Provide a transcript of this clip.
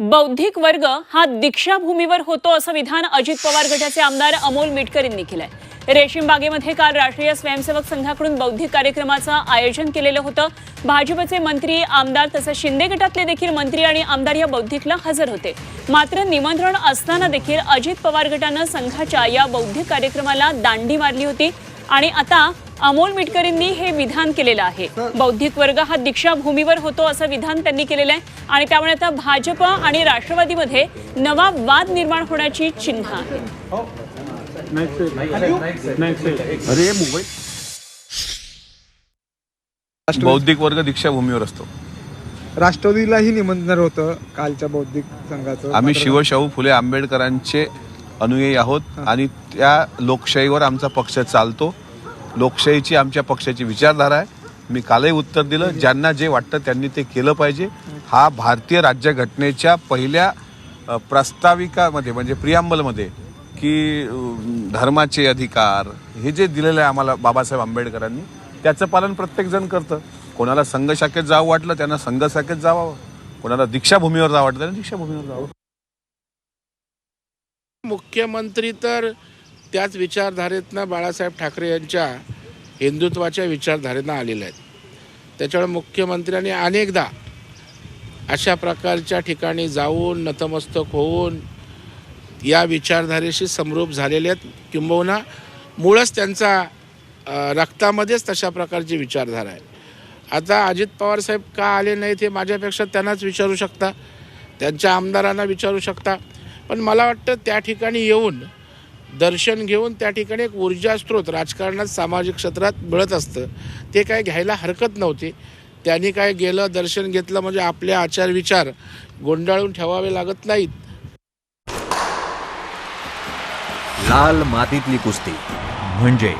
बौद्धिक वर्ग हा दीक्षाभूमीवर होतो असं विधान अजित पवार गटाचे आमदार अमोल मिटकर यांनी केलंय रेशीमबागेमध्ये काल राष्ट्रीय स्वयंसेवक संघाकडून बौद्धिक कार्यक्रमाचं आयोजन केलेलं होतं. भाजपचे मंत्री आमदार तसंच शिंदे गटातले देखील मंत्री आणि आमदार या बौद्धिकला हजर होते. मात्र निमंत्रण असताना देखील अजित पवार गटानं संघाच्या या बौद्धिक कार्यक्रमाला दांडी मारली होती. आणि आता अमोल मिटकरींनी हे विधान केलेलं आहे. बौद्धिक वर्ग हा दीक्षाभूमीवर होतो असं विधान त्यांनी केलेलं आहे. आणि त्यामुळे आता भाजप आणि राष्ट्रवादीमध्ये नवा वाद निर्माण होण्याची चिन्ह आहे. बौद्धिक वर्ग दीक्षाभूमीवर असतो. राष्ट्रवादीलाही निमंत्रण होतं कालच्या बौद्धिक संघाचं. आम्ही शिवशाहू फुले आंबेडकरांचे अनुयायी आहोत आणि त्या लोकशाहीवर आमचा पक्ष चालतो. लोकशाहीची आमच्या पक्षाची विचारधारा आहे. मी कालही उत्तर दिलं ज्यांना जे वाटतं त्यांनी ते केलं पाहिजे. हा भारतीय राज्यघटनेच्या पहिल्या प्रस्ताविकामध्ये प्रास्ताविकामध्ये म्हणजे प्रियांबलमध्ये की धर्माचे अधिकार हे जे दिलेलं आहे आम्हाला बाबासाहेब आंबेडकरांनी त्याचं पालन प्रत्येकजण करतं. कोणाला संघ शाखेत जावं वाटलं त्यांना संघ शाखेत जावं. कोणाला दीक्षाभूमीवर जावं वाटलं त्यांना दीक्षाभूमीवर जावं. मुख्यमंत्री तर त्याच विचारधारेतनं बाळासाहेब ठाकरे यांच्या हिंदुत्वाच्या विचारधारेनं आलेल्या आहेत. त्याच्यामुळे मुख्यमंत्र्यांनी अनेकदा अशा प्रकारच्या ठिकाणी जाऊन नतमस्तक होऊन या विचारधारेशी समरूप झालेले आहेत. किंबहुना मूळच त्यांचा रक्तामध्येच तशा प्रकारची विचारधारा आहे. आता अजित पवार साहेब का आले नाहीत हे माझ्यापेक्षा त्यांनाच विचारू शकता. त्यांच्या आमदारांना विचारू शकता. पण मला वाटतं त्या ठिकाणी येऊन दर्शन घेऊन त्या ठिकाणी एक ऊर्जा स्रोत राजकारणात सामाजिक क्षेत्रात मिळत असतं. ते काय घ्यायला हरकत नव्हती. त्यांनी काय गेलं दर्शन घेतलं म्हणजे आपले आचार विचार गोंडाळून ठेवावे लागत नाहीत. लाल मातीतली कुस्ती. म्हणजे